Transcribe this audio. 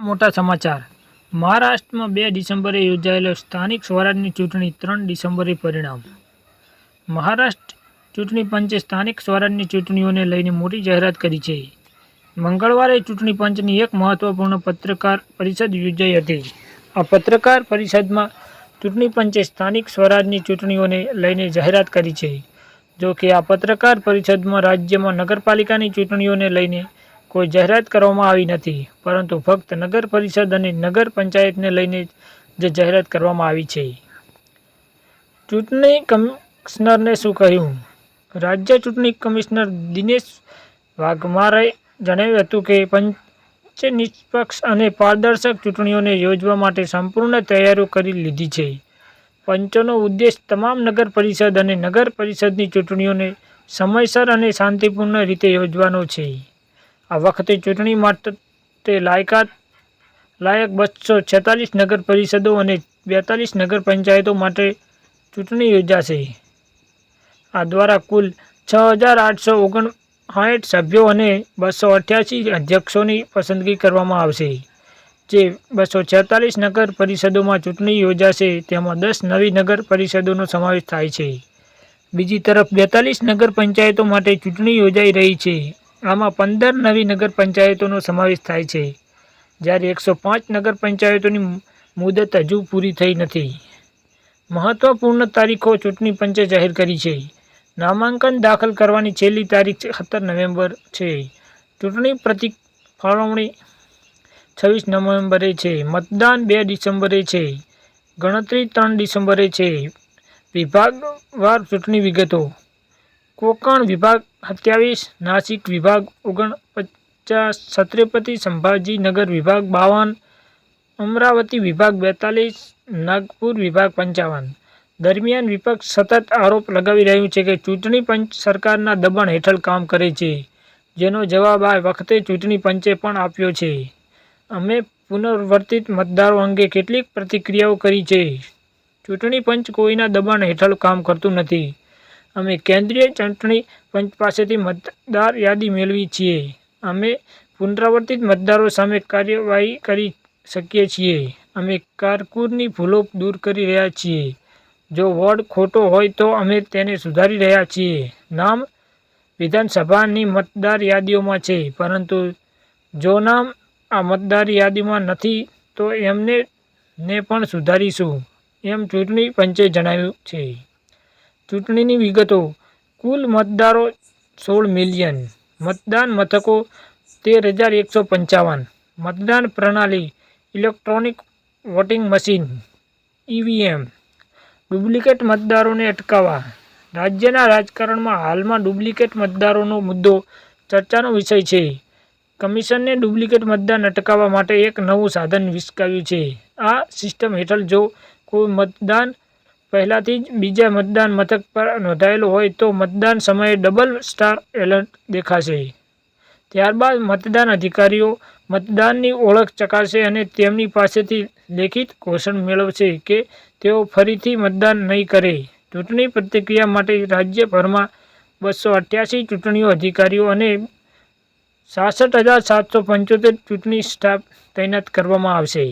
મોટા સમાચાર. મહારાષ્ટ્રમાં બે ડિસેમ્બરે યોજાયેલો સ્થાનિક સ્વરાજની ચૂંટણી ત્રણ ડિસેમ્બરે પરિણામ. મહારાષ્ટ્ર ચૂંટણી પંચે સ્થાનિક સ્વરાજની ચૂંટણીઓને લઈને મોટી જાહેરાત કરી છે. મંગળવારે ચૂંટણી પંચની એક મહત્વપૂર્ણ પત્રકાર પરિષદ યોજાઈ હતી. આ પત્રકાર પરિષદમાં ચૂંટણી પંચે સ્થાનિક સ્વરાજની ચૂંટણીઓને લઈને જાહેરાત કરી છે. જો કે આ પત્રકાર પરિષદમાં રાજ્યમાં નગરપાલિકાની ચૂંટણીઓને લઈને કોઈ જાહેરાત કરવામાં આવી નથી, પરંતુ ફક્ત નગર પરિષદ અને નગર પંચાયતને લઈને જે જાહેરાત કરવામાં આવી છે. ચૂંટણી કમિશનરને શું કહ્યું? રાજ્ય ચૂંટણી કમિશનર દિનેશ વાઘમારે જણાવ્યું હતું કે, પંચ નિષ્પક્ષ અને પારદર્શક ચૂંટણીઓને યોજવા માટે સંપૂર્ણ તૈયારીઓ કરી લીધી છે. પંચોનો ઉદ્દેશ તમામ નગર પરિષદ અને નગર પરિષદની ચૂંટણીઓને સમયસર અને શાંતિપૂર્ણ રીતે યોજવાનો છે. આ વખતે ચૂંટણી માટે લાયકાત લાયક બસો છેતાલીસ નગર પરિષદો અને બેતાલીસ નગર પંચાયતો માટે ચૂંટણી યોજાશે. આ દ્વારા કુલ છ હજાર આઠસો ઓગણ ઓગણસાઠ સભ્યો અને બસો અઠ્યાસી અધ્યક્ષોની પસંદગી કરવામાં આવશે. જે બસો છેતાલીસ નગર પરિષદોમાં ચૂંટણી યોજાશે, તેમાં દસ નવી નગર પરિષદોનો સમાવેશ થાય છે. બીજી તરફ બેતાલીસ નગર પંચાયતો માટે ચૂંટણી યોજાઈ રહી છે. આમાં પંદર નવી નગર પંચાયતોનો સમાવેશ થાય છે. જ્યારે એકસો પાંચ નગર પંચાયતોની મુદત હજુ પૂરી થઈ નથી. મહત્વપૂર્ણ તારીખો ચૂંટણી પંચે જાહેર કરી છે. નામાંકન દાખલ કરવાની છેલ્લી તારીખ સત્તર નવેમ્બર છે. ચૂંટણી પ્રતિક ફાળવણી છવ્વીસ નવેમ્બરે છે. મતદાન બે ડિસેમ્બરે છે. ગણતરી ત્રણ ડિસેમ્બરે છે. વિભાગવાર ચૂંટણી વિગતો. કોકણ વિભાગ સત્યાવીસ નાસિક વિભાગ ઓગણપચાસ, છત્રપતિ સંભાજીનગર વિભાગ બાવન, અમરાવતી વિભાગ બેતાલીસ, નાગપુર વિભાગ પંચાવન. દરમિયાન વિપક્ષ સતત આરોપ લગાવી રહ્યું છે કે ચૂંટણી પંચ સરકારના દબાણ હેઠળ કામ કરે છે, જેનો જવાબ આ વખતે ચૂંટણી પંચે પણ આપ્યો છે. અમે પુનર્વર્તિત મતદારો અંગે કેટલીક પ્રતિક્રિયાઓ કરી છે. ચૂંટણી પંચ કોઈના દબાણ હેઠળ કામ કરતું નથી. અમે કેન્દ્રીય ચૂંટણી પંચ પાસેથી મતદાર યાદી મેળવી છીએ. અમે પુનરાવર્તિત મતદારો સામે કાર્યવાહી કરી શકીએ છીએ. અમે કારકુરની ભૂલો દૂર કરી રહ્યા છીએ. જો વોર્ડ ખોટો હોય તો અમે તેને સુધારી રહ્યા છીએ. નામ વિધાનસભાની મતદાર યાદીઓમાં છે, પરંતુ જો નામ આ મતદાર યાદીમાં નથી, તો એમને ને પણ સુધારીશું, એમ ચૂંટણી પંચે જણાવ્યું છે. ચૂંટણીની વિગતો. કુલ મતદારો સોળ મિલિયન. મતદાન મથકો તેર હજાર એકસો પંચાવન. મતદાન પ્રણાલી, electronic voting machine EVM duplicate મતદારોને અટકાવવા. રાજ્યના રાજકારણમાં હાલમાં ડુપ્લિકેટ મતદારોનો મુદ્દો ચર્ચાનો વિષય છે. કમિશને ડુપ્લિકેટ મતદાન અટકાવવા માટે એક નવું સાધન વિકસાવ્યું છે. આ સિસ્ટમ હેઠળ જો કોઈ મતદાન પહેલાથી જ બીજા મતદાન મથક પર નોંધાયેલું હોય તો મતદાન સમયે ડબલ સ્ટાર એલર્ટ દેખાશે. ત્યારબાદ મતદાન અધિકારીઓ મતદાનની ઓળખ ચકાશે અને તેમની પાસેથી લેખિત ઘોષણ મેળવશે કે તેઓ ફરીથી મતદાન નહીં કરે. ચૂંટણી પ્રતિક્રિયા માટે રાજ્યભરમાં બસો અઠ્યાસી ચૂંટણીઓ અધિકારીઓ અને સાસઠ હજાર સાતસો પંચોતેર ચૂંટણી સ્ટાફ તૈનાત કરવામાં આવશે.